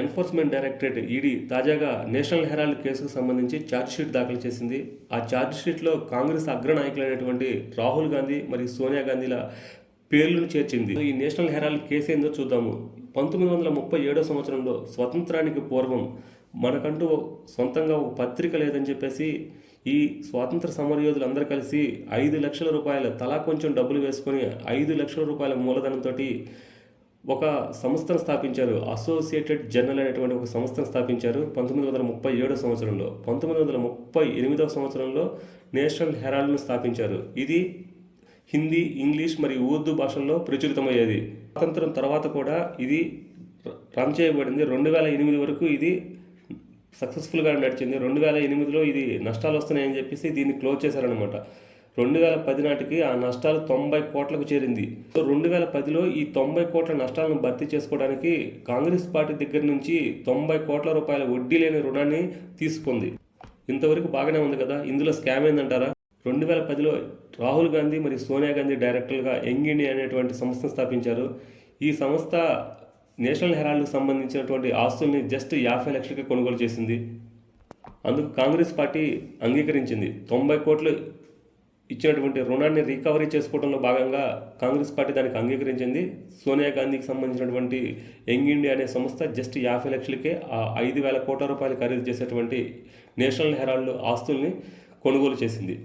Enforcement directorate ED తాజాగా national Herald కేసుకు సంబంధించి ఛార్జ్షీట్ దాఖలు చేసింది. ఆ ఛార్జ్షీట్లో కాంగ్రెస్ అగ్రనాయకులైనటువంటి రాహుల్ గాంధీ మరియు సోనియా గాంధీల పేర్లను చేర్చింది. ఈ నేషనల్ హెరాల్డ్ కేసు ఏందో చూద్దాము. పంతొమ్మిది వందల ముప్పై ఏడో సంవత్సరంలో స్వతంత్రానికి పూర్వం మనకంటూ సొంతంగా ఒక పత్రిక లేదని చెప్పేసి ఈ స్వాతంత్ర సమరయోధులు అందరు కలిసి ఐదు లక్షల రూపాయల తలా కొంచెం డబ్బులు వేసుకొని ఐదు లక్షల రూపాయల మూలధనంతో ఒక సంస్థను స్థాపించారు. అసోసియేటెడ్ జర్నల్ అనేటువంటి ఒక సంస్థను స్థాపించారు పంతొమ్మిది వందల ముప్పై ఏడో సంవత్సరంలో. పంతొమ్మిది వందల ముప్పై ఎనిమిదవ సంవత్సరంలో నేషనల్ హెరాల్డ్ను స్థాపించారు. ఇది హిందీ ఇంగ్లీష్ మరియు ఉర్దూ భాషల్లో ప్రచురితమయ్యేది. స్వాతంత్రం తర్వాత కూడా ఇది రన్ చేయబడింది. రెండు వేల ఎనిమిది వరకు ఇది సక్సెస్ఫుల్గా నడిచింది. రెండు వేల ఎనిమిదిలో ఇది నష్టాలు వస్తున్నాయని చెప్పేసి దీన్ని క్లోజ్ చేశారనమాట రెండు వేల పది నాటికి ఆ నష్టాలు తొంభై కోట్లకు చేరింది. సో రెండు వేల పదిలో ఈ తొంభై కోట్ల నష్టాలను భర్తీ చేసుకోవడానికి కాంగ్రెస్ పార్టీ దగ్గర నుంచి తొంభై కోట్ల రూపాయల వడ్డీ లేని రుణాన్ని తీసుకుంది. ఇంతవరకు బాగానే ఉంది కదా? ఇందులో స్కామ్ ఏందంటారా? రెండు వేల పదిలో రాహుల్ గాంధీ మరియు సోనియా గాంధీ డైరెక్టర్గా యంగ్ ఇండియా అనేటువంటి సంస్థను స్థాపించారు. ఈ సంస్థ నేషనల్ హెరాల్డ్కు సంబంధించినటువంటి ఆస్తుల్ని జస్ట్ యాభై లక్షలకి కొనుగోలు చేసింది. అందుకు కాంగ్రెస్ పార్టీ అంగీకరించింది. తొంభై కోట్లు ఇచ్చినటువంటి రుణాన్ని రికవరీ చేసుకోవడంలో భాగంగా కాంగ్రెస్ పార్టీ దానికి అంగీకరించింది. సోనియా గాంధీకి సంబంధించినటువంటి యంగ్ ఇండియా అనే సంస్థ జస్ట్ యాభై లక్షలకే ఆ ఐదు వేల కోట్ల రూపాయలు ఖరీదు చేసేటువంటి నేషనల్ హెరాల్డ్ ఆస్తుల్ని కొనుగోలు చేసింది.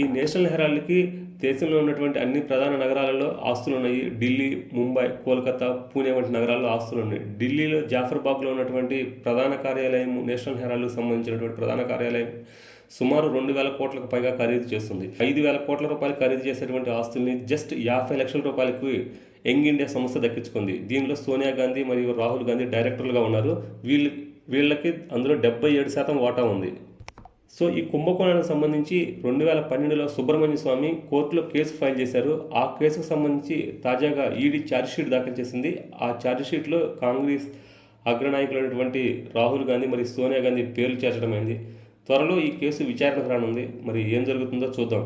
ఈ నేషనల్ హెరాల్డ్కి దేశంలో ఉన్నటువంటి అన్ని ప్రధాన నగరాలలో ఆస్తులు ఉన్నాయి. ఢిల్లీ ముంబై కోల్కతా పూణే వంటి నగరాల్లో ఆస్తులు ఉన్నాయి. ఢిల్లీలో జాఫర్బాగ్లో ఉన్నటువంటి ప్రధాన కార్యాలయం నేషనల్ హెరాల్డ్కి సంబంధించినటువంటి ప్రధాన కార్యాలయం సుమారు రెండు వేల కోట్లకు పైగా ఖరీదు చేస్తుంది. ఐదు వేల కోట్ల రూపాయలు ఖరీదు చేసేటువంటి ఆస్తుల్ని జస్ట్ యాభై లక్షల రూపాయలకు యంగ్ ఇండియా సంస్థ దక్కించుకుంది. దీనిలో సోనియా గాంధీ మరియు రాహుల్ గాంధీ డైరెక్టర్లుగా ఉన్నారు. వీళ్ళు వీళ్ళకి అందులో డెబ్బై ఏడు శాతం వాటా ఉంది. సో ఈ కుంభకోణానికి సంబంధించి రెండు వేల పన్నెండులో సుబ్రహ్మణ్య స్వామి కోర్టులో కేసు ఫైల్ చేశారు. ఆ కేసుకు సంబంధించి తాజాగా ఈడీ ఛార్జ్షీట్ దాఖలు చేసింది. ఆ ఛార్జ్షీట్లో కాంగ్రెస్ అగ్రనాయకులైనటువంటి రాహుల్ గాంధీ మరియు సోనియా గాంధీ పేర్లు చేర్చడమైంది. త్వరలో ఈ కేసు విచారణకు రానుంది. మరి ఏం జరుగుతుందో చూద్దాం.